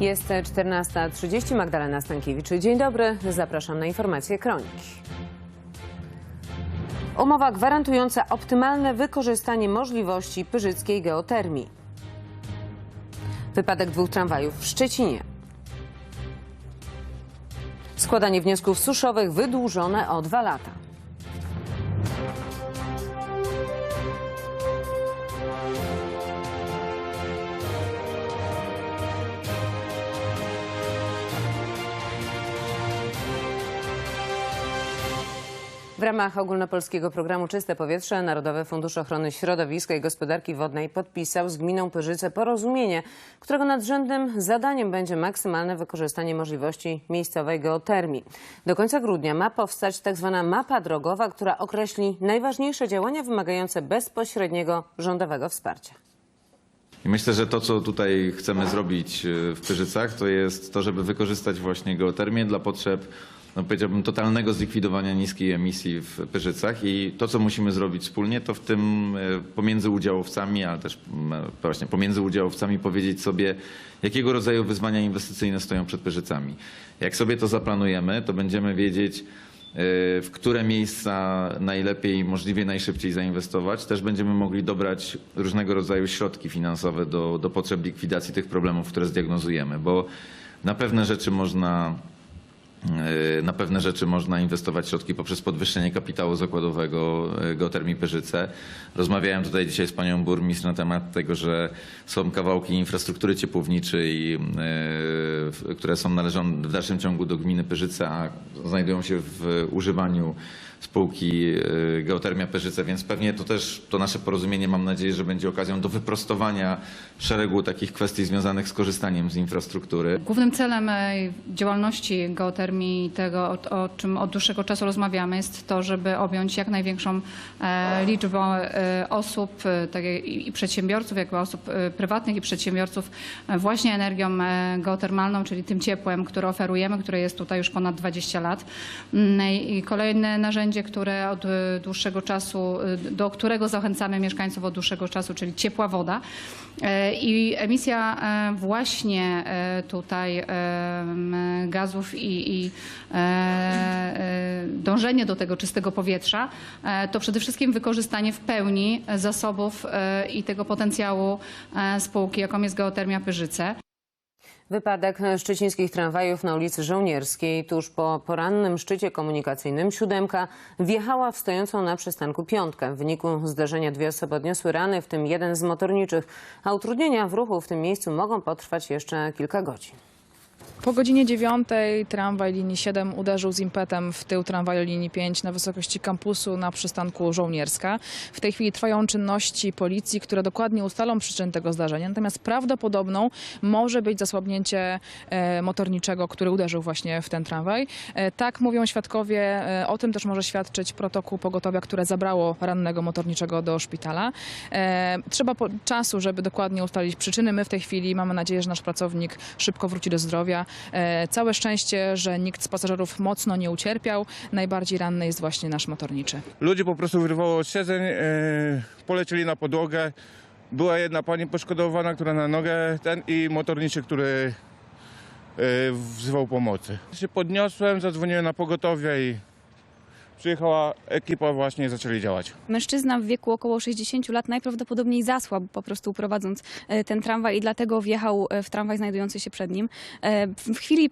Jest 14.30. Magdalena Stankiewicz. Dzień dobry. Zapraszam na informacje kroniki. Umowa gwarantująca optymalne wykorzystanie możliwości pyrzyckiej geotermii. Wypadek dwóch tramwajów w Szczecinie. Składanie wniosków suszowych wydłużone o dwa lata. Ramach ogólnopolskiego programu Czyste Powietrze Narodowy Fundusz Ochrony Środowiska i Gospodarki Wodnej podpisał z gminą Pyrzyce porozumienie, którego nadrzędnym zadaniem będzie maksymalne wykorzystanie możliwości miejscowej geotermii. Do końca grudnia ma powstać tzw. mapa drogowa, która określi najważniejsze działania wymagające bezpośredniego rządowego wsparcia. Myślę, że to, co tutaj chcemy zrobić e, w Pyrzycach, to jest to, żeby wykorzystać właśnie geotermię dla potrzeb, no powiedziałbym, totalnego zlikwidowania niskiej emisji w Pyrzycach. I to, co musimy zrobić wspólnie, to w tym e, pomiędzy udziałowcami, ale też m, właśnie pomiędzy udziałowcami powiedzieć sobie, jakiego rodzaju wyzwania inwestycyjne stoją przed Pyrzycami. Jak sobie to zaplanujemy, to będziemy wiedzieć, w które miejsca najlepiej, możliwie najszybciej zainwestować. Też będziemy mogli dobrać różnego rodzaju środki finansowe do, do potrzeb likwidacji tych problemów, które zdiagnozujemy, bo na pewne rzeczy można e, na pewne rzeczy można inwestować środki poprzez podwyższenie kapitału zakładowego e, Geotermii Pyrzyce. Rozmawiałem tutaj dzisiaj z panią burmistrz na temat tego, że są kawałki infrastruktury ciepłowniczej, e, które są należą w dalszym ciągu do gminy Pyrzyce, a znajdują się w używaniu spółki e, Geotermia Pyrzyce, więc pewnie to też to nasze porozumienie mam nadzieję, że będzie okazją do wyprostowania szeregu takich kwestii związanych z korzystaniem z infrastruktury. Głównym celem e, działalności geotermii, tego o, o czym od dłuższego czasu rozmawiamy, jest to, żeby objąć jak największą e, liczbę e, osób tak i przedsiębiorców, jak i osób prywatnych i przedsiębiorców właśnie energią geotermalną, czyli tym ciepłem, które oferujemy, które jest tutaj już ponad 20 lat. Mm, I kolejne narzędzie, które od e, dłuższego czasu, e, do którego zachęcamy mieszkańców od dłuższego czasu, czyli ciepła woda. E, I emisja e, właśnie e, tutaj gazów i, i dążenie do tego czystego powietrza to przede wszystkim wykorzystanie w pełni zasobów i tego potencjału spółki, jaką jest Geotermia Pyrzyce. Wypadek szczecińskich tramwajów na ulicy Żołnierskiej tuż po porannym szczycie komunikacyjnym siódemka wjechała w stojącą na przystanku piątkę. W wyniku zdarzenia dwie osoby odniosły rany, w tym jeden z motorniczych, a utrudnienia w ruchu w tym miejscu mogą potrwać jeszcze kilka godzin. Po godzinie 9 tramwaj linii 7 uderzył z impetem w tył tramwaju linii 5 na wysokości kampusu na przystanku Żołnierska. W tej chwili trwają czynności policji, które dokładnie ustalą przyczynę tego zdarzenia. Natomiast prawdopodobną może być zasłabnięcie e, motorniczego, który uderzył właśnie w ten tramwaj. E, tak mówią świadkowie. E, o tym też może świadczyć protokół pogotowia, które zabrało rannego motorniczego do szpitala. Trzeba czasu, żeby dokładnie ustalić przyczyny. My w tej chwili mamy nadzieję, że nasz pracownik szybko wróci do zdrowia. E, całe szczęście, że nikt z pasażerów mocno nie ucierpiał. Najbardziej ranny jest właśnie nasz motorniczy. Ludzi po prostu wyrwało od siedzeń, e, polecieli na podłogę. Była jedna pani poszkodowana, która na nogę, ten i motorniczy, który e, wzywał pomocy. Się podniosłem, zadzwoniłem na pogotowie i przyjechała ekipa właśnie i zaczęli działać. Mężczyzna w wieku około 60 lat najprawdopodobniej zasłabł po prostu prowadząc e, ten tramwaj i dlatego wjechał e, w tramwaj znajdujący się przed nim. E, W chwili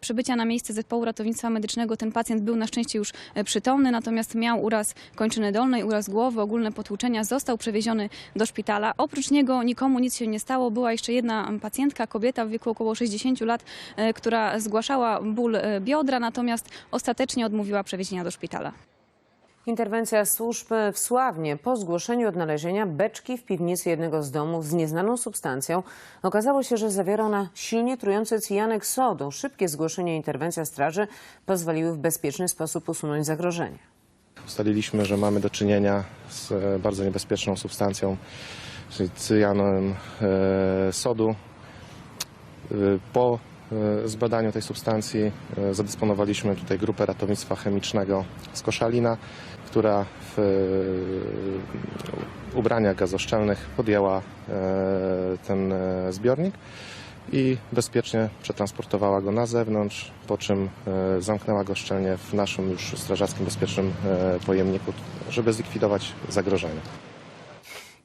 przybycia na miejsce zespołu ratownictwa medycznego ten pacjent był na szczęście już przytomny, natomiast miał uraz kończyny dolnej, uraz głowy, ogólne potłuczenia, został przewieziony do szpitala. Oprócz niego nikomu nic się nie stało. Była jeszcze jedna pacjentka, kobieta w wieku około 60 lat, która zgłaszała ból biodra, natomiast ostatecznie odmówiła przewiezienia do szpitala. Interwencja służb w Sławnie po zgłoszeniu odnalezienia beczki w piwnicy jednego z domów z nieznaną substancją okazało się, że zawiera ona silnie trujący cyjanek sodu. Szybkie zgłoszenie i interwencja straży pozwoliły w bezpieczny sposób usunąć zagrożenie. Ustaliliśmy, że mamy do czynienia z e, bardzo niebezpieczną substancją, czyli cyjanem e, sodu. E, Po zbadaniu tej substancji e, zadysponowaliśmy tutaj grupę ratownictwa chemicznego z Koszalina, która w e, ubraniach gazoszczelnych podjęła e, ten e, zbiornik i bezpiecznie przetransportowała go na zewnątrz, po czym e, zamknęła go szczelnie w naszym już strażackim bezpiecznym e, pojemniku, żeby zlikwidować zagrożenie.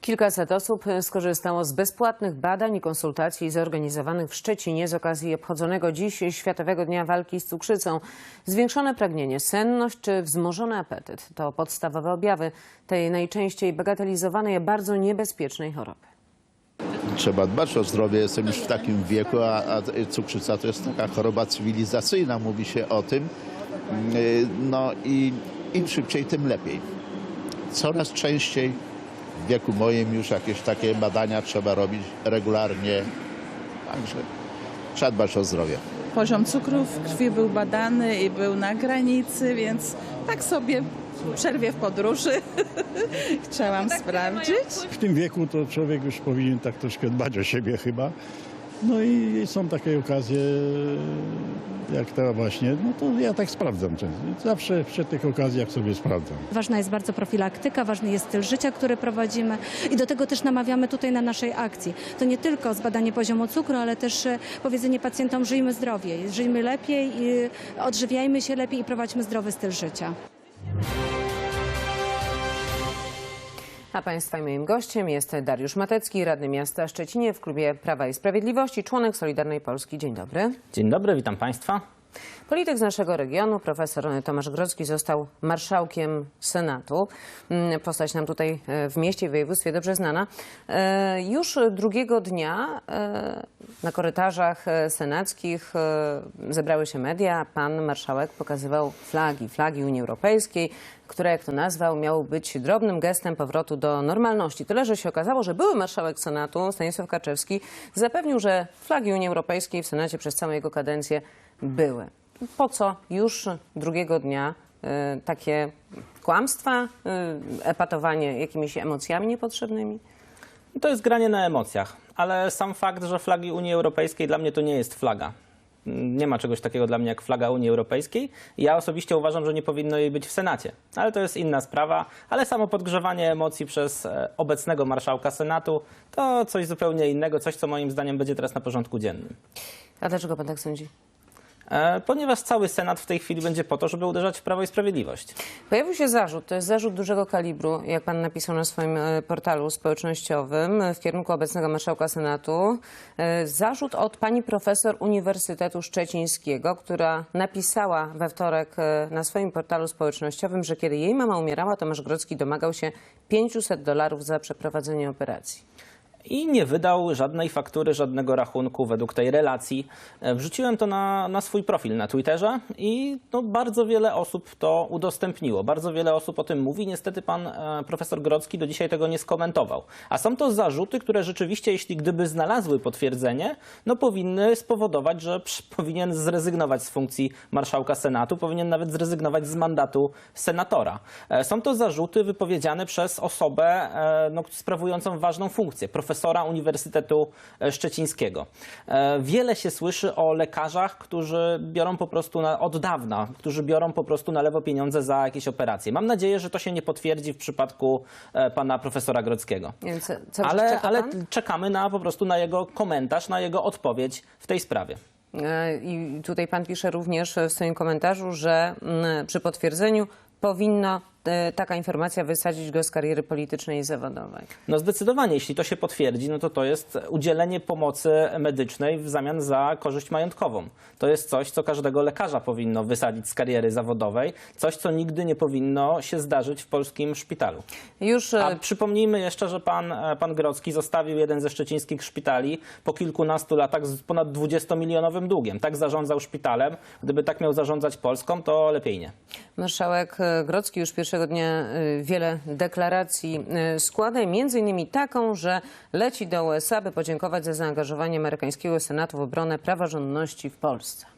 Kilkaset osób skorzystało z bezpłatnych badań i konsultacji zorganizowanych w Szczecinie z okazji obchodzonego dziś Światowego Dnia Walki z Cukrzycą. Zwiększone pragnienie, senność czy wzmożony apetyt to podstawowe objawy tej najczęściej bagatelizowanej, bardzo niebezpiecznej choroby. Trzeba dbać o zdrowie, jestem już w takim wieku, a, a cukrzyca to jest taka choroba cywilizacyjna, mówi się o tym. Yy, No i im szybciej, tym lepiej. Coraz częściej w wieku moim już jakieś takie badania trzeba robić regularnie. Także trzeba dbać o zdrowie. Poziom cukru w krwi był badany i był na granicy, więc tak sobie w przerwie w podróży chciałam sprawdzić. W tym wieku to człowiek już powinien tak troszkę dbać o siebie chyba. No i są takie okazje, jak ta właśnie, no to ja tak sprawdzam często. Zawsze przy tych okazjach sobie sprawdzam. Ważna jest bardzo profilaktyka, ważny jest styl życia, który prowadzimy i do tego też namawiamy tutaj na naszej akcji. To nie tylko zbadanie poziomu cukru, ale też e, powiedzenie pacjentom żyjmy zdrowiej, żyjmy lepiej, odżywiajmy się lepiej i prowadźmy zdrowy styl życia. A Państwa i moim gościem jest Dariusz Matecki, radny miasta Szczecinie w klubie Prawa i Sprawiedliwości, członek Solidarnej Polski. Dzień dobry. Dzień dobry, witam Państwa. Polityk z naszego regionu, profesor Tomasz Grodzki, został marszałkiem Senatu. Mm, Postać nam tutaj e, w mieście i województwie dobrze znana. E, Już drugiego dnia e, na korytarzach senackich zebrały się media. Pan marszałek pokazywał flagi, flagi Unii Europejskiej, które, jak to nazwał, miały być drobnym gestem powrotu do normalności. Tyle, że się okazało, że były marszałek Senatu, Stanisław Kaczewski, zapewnił, że flagi Unii Europejskiej w Senacie przez całą jego kadencję były. Po co już drugiego dnia y, takie kłamstwa, y, epatowanie jakimiś emocjami niepotrzebnymi? To jest granie na emocjach, ale sam fakt, że flagi Unii Europejskiej dla mnie to nie jest flaga. Nie ma czegoś takiego dla mnie jak flaga Unii Europejskiej. Ja osobiście uważam, że nie powinno jej być w Senacie, ale to jest inna sprawa. Ale samo podgrzewanie emocji przez e, obecnego marszałka Senatu to coś zupełnie innego, coś co moim zdaniem będzie teraz na porządku dziennym. A dlaczego pan tak sądzi? E, Ponieważ cały Senat w tej chwili będzie po to, żeby uderzać w Prawo i Sprawiedliwość. Pojawił się zarzut, to jest zarzut dużego kalibru, jak pan napisał na swoim e, portalu społecznościowym w kierunku obecnego marszałka Senatu. E, Zarzut od pani profesor Uniwersytetu Szczecińskiego, która napisała we wtorek na swoim portalu społecznościowym, że kiedy jej mama umierała, Tomasz Grodzki domagał się 500 dolarów za przeprowadzenie operacji. I nie wydał żadnej faktury, żadnego rachunku według tej relacji. E, Wrzuciłem to na, na swój profil na Twitterze i no, bardzo wiele osób to udostępniło. Bardzo wiele osób o tym mówi. Niestety pan e, profesor Grodzki do dzisiaj tego nie skomentował. A są to zarzuty, które rzeczywiście, jeśli gdyby znalazły potwierdzenie, no powinny spowodować, że powinien zrezygnować z funkcji marszałka Senatu, powinien nawet zrezygnować z mandatu senatora. E, Są to zarzuty wypowiedziane przez osobę no, sprawującą ważną funkcję, profesora Uniwersytetu e, Szczecińskiego. E, Wiele się słyszy o lekarzach, którzy biorą po prostu na, od dawna, którzy biorą po prostu na lewo pieniądze za jakieś operacje. Mam nadzieję, że to się nie potwierdzi w przypadku e, pana profesora Grodzkiego. Czas Ale, czeka ale czekamy na po prostu na jego komentarz, na jego odpowiedź w tej sprawie. I tutaj pan pisze również w swoim komentarzu, że mm, przy potwierdzeniu powinno taka informacja wysadzić go z kariery politycznej i zawodowej. No zdecydowanie, jeśli to się potwierdzi, no to to jest udzielenie pomocy medycznej w zamian za korzyść majątkową. To jest coś, co każdego lekarza powinno wysadzić z kariery zawodowej, coś, co nigdy nie powinno się zdarzyć w polskim szpitalu. Już A e, przypomnijmy jeszcze, że pan, e, pan Grodzki zostawił jeden ze szczecińskich szpitali po kilkunastu latach z ponad 20-milionowym długiem. Tak zarządzał szpitalem. Gdyby tak miał zarządzać Polską, to lepiej nie. marszałek e, Grodzki już pierwszego dnia e, wiele deklaracji e, składa, między innymi taką, że leci do USA, by podziękować za zaangażowanie amerykańskiego Senatu w obronę praworządności w Polsce.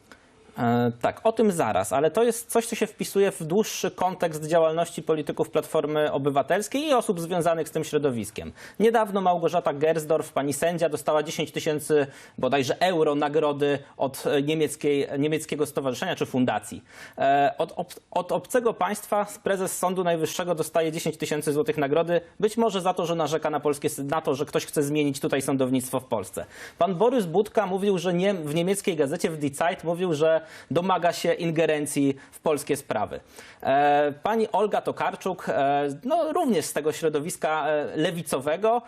E, Tak, o tym zaraz, ale to jest coś, co się wpisuje w dłuższy kontekst działalności polityków Platformy Obywatelskiej i osób związanych z tym środowiskiem. Niedawno Małgorzata Gersdorf, pani sędzia, dostała 10 tysięcy bodajże euro nagrody od e, niemieckiej, niemieckiego stowarzyszenia czy fundacji. E, Od, ob, od obcego państwa prezes Sądu Najwyższego dostaje 10 tysięcy złotych nagrody, być może za to, że narzeka na, polskie, na to, że ktoś chce zmienić tutaj sądownictwo w Polsce. Pan Borys Budka mówił, że nie, w niemieckiej gazecie, w Die Zeit, mówił, że domaga się ingerencji w polskie sprawy. E, Pani Olga Tokarczuk, e, no, również z tego środowiska e, lewicowego,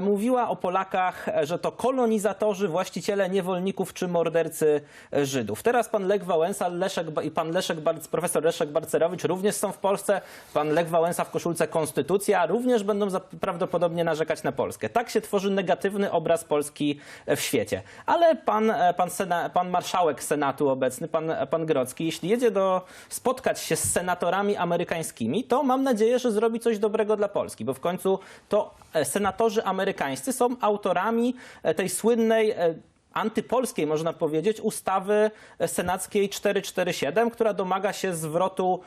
mówiła o Polakach, że to kolonizatorzy, właściciele niewolników czy mordercy Żydów. Teraz pan Lech Wałęsa Leszek, i pan Leszek, profesor Leszek Barcerowicz również są w Polsce. Pan Lech Wałęsa w koszulce Konstytucja również będą prawdopodobnie narzekać na Polskę. Tak się tworzy negatywny obraz Polski w świecie. Ale pan, pan, sena, pan marszałek Senatu obecny, pan, pan Grocki, jeśli jedzie do spotkać się z senatorami amerykańskimi, to mam nadzieję, że zrobi coś dobrego dla Polski, bo w końcu to e, senatorzy amerykańscy są autorami e, tej słynnej e, antypolskiej, można powiedzieć, ustawy senackiej 447, która domaga się zwrotu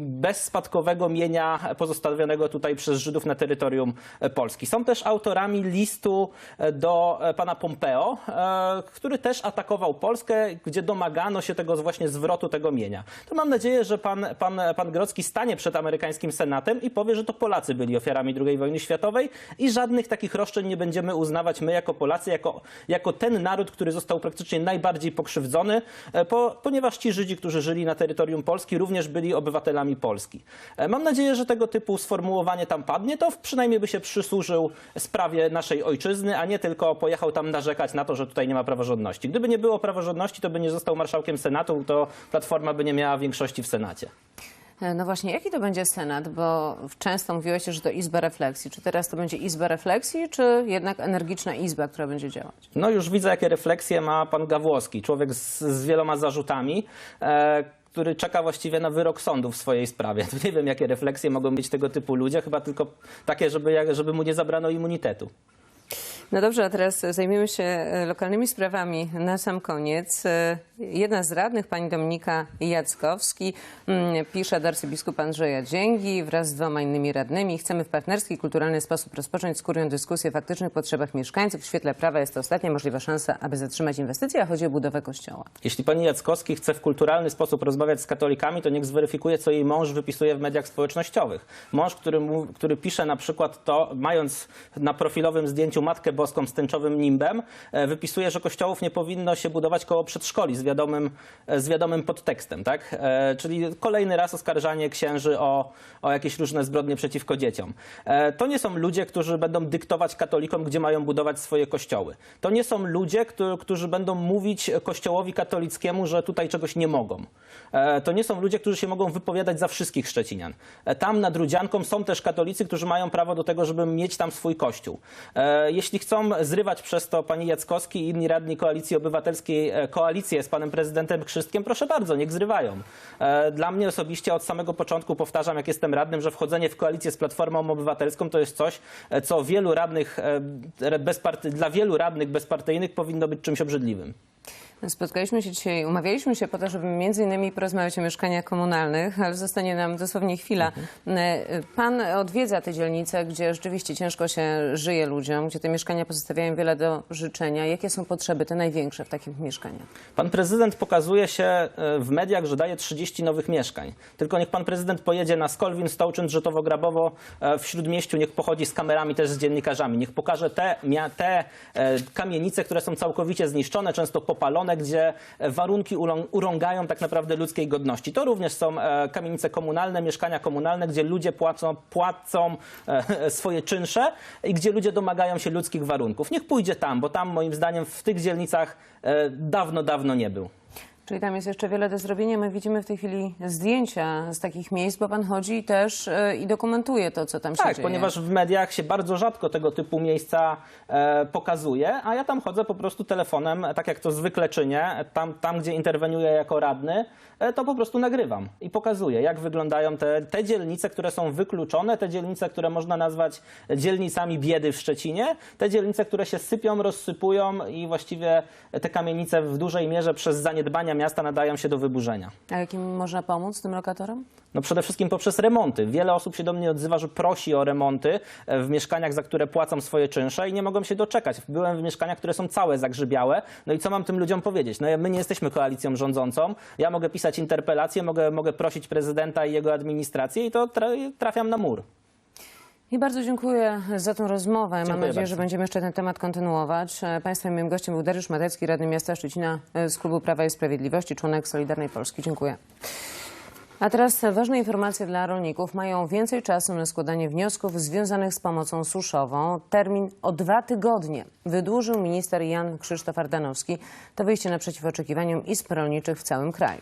bezspadkowego mienia pozostawionego tutaj przez Żydów na terytorium e, Polski. Są też autorami listu e, do e, pana Pompeo, który też atakował Polskę, gdzie domagano się tego właśnie zwrotu tego mienia. To mam nadzieję, że pan, pan, pan Grocki stanie przed amerykańskim Senatem i powie, że to Polacy byli ofiarami II wojny światowej i żadnych takich roszczeń nie będziemy uznawać my jako Polacy, jako, jako ten naród, który został praktycznie najbardziej pokrzywdzony, e, po, ponieważ ci Żydzi, którzy żyli na terytorium Polski, również byli obywatelami Polski. E, Mam nadzieję, że tego typu sformułowanie tam padnie, to przynajmniej by się przysłużył sprawie naszej ojczyzny, a nie tylko pojechał tam narzekać na to, że tutaj nie ma praworządności. Gdyby nie było praworządności, to by nie został marszałkiem Senatu, to Platforma by nie miała większości w Senacie. E, No właśnie, jaki to będzie Senat? Bo często mówiłeś, że to Izba Refleksji. Czy teraz to będzie Izba Refleksji, czy jednak energiczna Izba, która będzie działać? No już widzę, jakie refleksje ma pan Gawłowski, człowiek z, z wieloma zarzutami, e, który czeka właściwie na wyrok sądu w swojej sprawie. To nie wiem, jakie refleksje mogą mieć tego typu ludzie, chyba tylko takie, żeby, żeby mu nie zabrano immunitetu. No dobrze, a teraz zajmiemy się e, lokalnymi sprawami na sam koniec. Jedna z radnych, pani Dominika Jackowski, mm, pisze do arcybiskupa Andrzeja Dzięgi wraz z dwoma innymi radnymi. Chcemy w partnerski kulturalny sposób rozpocząć z kurią dyskusję o faktycznych potrzebach mieszkańców. W świetle prawa jest to ostatnia możliwa szansa, aby zatrzymać inwestycje, a chodzi o budowę kościoła. Jeśli pani Jackowski chce w kulturalny sposób rozmawiać z katolikami, to niech zweryfikuje, co jej mąż wypisuje w mediach społecznościowych. Mąż, który, mu, który pisze na przykład to, mając na profilowym zdjęciu Matkę Boską z tęczowym nimbem, e, wypisuje, że kościołów nie powinno się budować koło przedszkoli wiadomym, e, z wiadomym podtekstem. Tak? E, Czyli kolejny raz oskarżanie księży o, o jakieś różne zbrodnie przeciwko dzieciom. E, To nie są ludzie, którzy będą dyktować katolikom, gdzie mają budować swoje kościoły. To nie są ludzie, którzy, będą mówić kościołowi katolickiemu, że tutaj czegoś nie mogą. To nie są ludzie, którzy się mogą wypowiadać za wszystkich Szczecinian. Tam nad Rudzianką są też katolicy, którzy mają prawo do tego, żeby mieć tam swój kościół. Jeśli chcą zrywać przez to pani Jackowski i inni radni Koalicji Obywatelskiej koalicję z panem prezydentem Krzystkiem, proszę bardzo, niech zrywają. E, Dla mnie osobiście od samego początku powtarzam, jak jestem radnym, że wchodzenie w koalicję z Platformą Obywatelską to jest coś, e, co wielu radnych, e, dla wielu radnych bezpartyjnych powinno być czymś obrzydliwym. Spotkaliśmy się dzisiaj, umawialiśmy się po to, żeby między innymi porozmawiać o mieszkaniach komunalnych, ale zostanie nam dosłownie chwila. E, Pan odwiedza te dzielnice, gdzie rzeczywiście ciężko się żyje ludziom, gdzie te mieszkania pozostawiają wiele do życzenia. Jakie są potrzeby, te największe w takich mieszkaniach? Pan prezydent pokazuje się e, w mediach, że daje 30 nowych mieszkań. Tylko niech pan prezydent pojedzie na Skolwin, Stołczyn, Drzetowo-Grabowo e, w Śródmieściu, niech pochodzi z kamerami też z dziennikarzami. Niech pokaże te, te kamienice, które są całkowicie zniszczone, często popalone, gdzie e, warunki urągają tak naprawdę ludzkiej godności. To również są e, kamienice komunalne, mieszkania komunalne, gdzie ludzie płacą, płacą e, swoje czynsze i gdzie ludzie domagają się ludzkich warunków. Niech pójdzie tam, bo tam moim zdaniem w tych dzielnicach e, dawno, dawno nie był. Czyli tam jest jeszcze wiele do zrobienia. My widzimy w tej chwili zdjęcia z takich miejsc, bo pan chodzi też e, i dokumentuje to, co tam się Tak, dzieje. ponieważ w mediach się bardzo rzadko tego typu miejsca e, pokazuje, a ja tam chodzę po prostu telefonem, tak jak to zwykle czynię, tam, tam gdzie interweniuję jako radny, to po prostu nagrywam i pokazuję, jak wyglądają te, te dzielnice, które są wykluczone, te dzielnice, które można nazwać dzielnicami biedy w Szczecinie, te dzielnice, które się sypią, rozsypują i właściwie te kamienice w dużej mierze przez zaniedbania miasta nadają się do wyburzenia. A jakim można pomóc tym lokatorom? No przede wszystkim poprzez remonty. Wiele osób się do mnie odzywa, że prosi o remonty e, w mieszkaniach, za które płacą swoje czynsze i nie mogą się doczekać. Byłem w mieszkaniach, które są całe zagrzybiałe. No i co mam tym ludziom powiedzieć? No my nie jesteśmy koalicją rządzącą. Ja mogę pisać interpelacje, mogę, mogę prosić prezydenta i jego administrację i to tra- trafiam na mur. I bardzo dziękuję za tę rozmowę. Mam Dziękuję nadzieję, że bardzo. będziemy jeszcze ten temat kontynuować. E, Państwa moim gościem był Dariusz Matecki, radny miasta Szczecina e, z Klubu Prawa i Sprawiedliwości, członek Solidarnej Polski. Dziękuję. A teraz ważne informacje dla rolników. Mają więcej czasu na składanie wniosków związanych z pomocą suszową. Termin o dwa tygodnie wydłużył minister Jan Krzysztof Ardanowski. To wyjście naprzeciw oczekiwaniom izb rolniczych w całym kraju.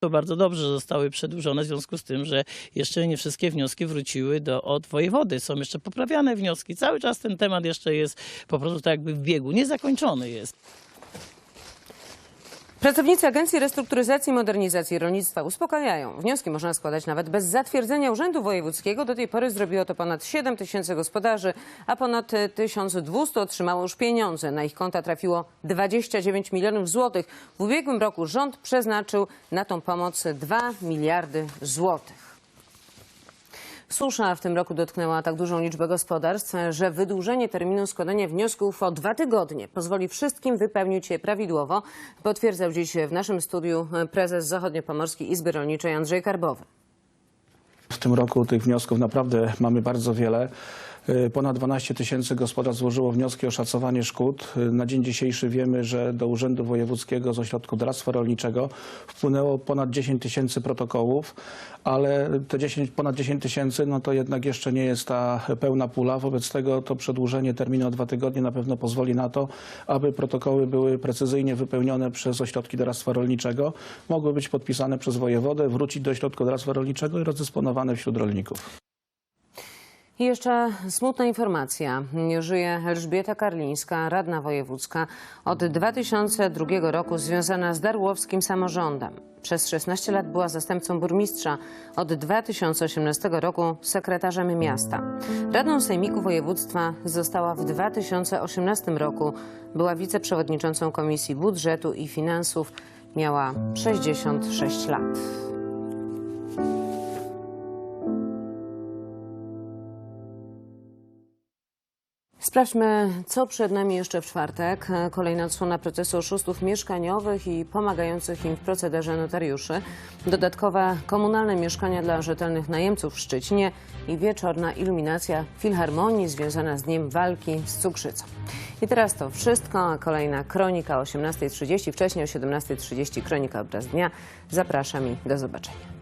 To bardzo dobrze, że zostały przedłużone w związku z tym, że jeszcze nie wszystkie wnioski wróciły do, od wojewody. Są jeszcze poprawiane wnioski. Cały czas ten temat jeszcze jest po prostu tak jakby w biegu. Niezakończony jest. Pracownicy Agencji Restrukturyzacji i Modernizacji Rolnictwa uspokajają. Wnioski można składać nawet bez zatwierdzenia Urzędu Wojewódzkiego. Do tej pory zrobiło to ponad 7 tysięcy gospodarzy, a ponad 1200 otrzymało już pieniądze. Na ich konta trafiło 29 milionów złotych. W ubiegłym roku rząd przeznaczył na tą pomoc 2 miliardy złotych. Susza w tym roku dotknęła tak dużą liczbę gospodarstw, że wydłużenie terminu składania wniosków o dwa tygodnie pozwoli wszystkim wypełnić je prawidłowo, potwierdzał dziś w naszym studiu prezes Zachodniopomorskiej Izby Rolniczej Andrzej Karbowy. W tym roku tych wniosków naprawdę mamy bardzo wiele. Y, Ponad 12 tysięcy gospodarstw złożyło wnioski o szacowanie szkód. Y, Na dzień dzisiejszy wiemy, że do Urzędu Wojewódzkiego z Ośrodku Doradztwa Rolniczego wpłynęło ponad 10 tysięcy protokołów, ale te 10, ponad 10 tysięcy no to jednak jeszcze nie jest ta pełna pula. Wobec tego to przedłużenie terminu o dwa tygodnie na pewno pozwoli na to, aby protokoły były precyzyjnie wypełnione przez Ośrodki Doradztwa Rolniczego, mogły być podpisane przez wojewodę, wrócić do Ośrodka Doradztwa Rolniczego i rozdysponowane wśród rolników. I jeszcze smutna informacja. Żyje Elżbieta Karlińska, radna wojewódzka, od 2002 roku związana z darłowskim samorządem. Przez 16 lat była zastępcą burmistrza, od 2018 roku sekretarzem miasta. Radną Sejmiku Województwa została w 2018 roku. Była wiceprzewodniczącą Komisji Budżetu i Finansów. Miała 66 lat. Sprawdźmy, co przed nami jeszcze w czwartek. Kolejna odsłona procesu oszustów mieszkaniowych i pomagających im w procederze notariuszy. Dodatkowe komunalne mieszkania dla rzetelnych najemców w Szczecinie i wieczorna iluminacja filharmonii związana z Dniem Walki z Cukrzycą. I teraz to wszystko, kolejna kronika o 18.30, wcześniej o 17.30 kronika obraz dnia. Zapraszam i do zobaczenia.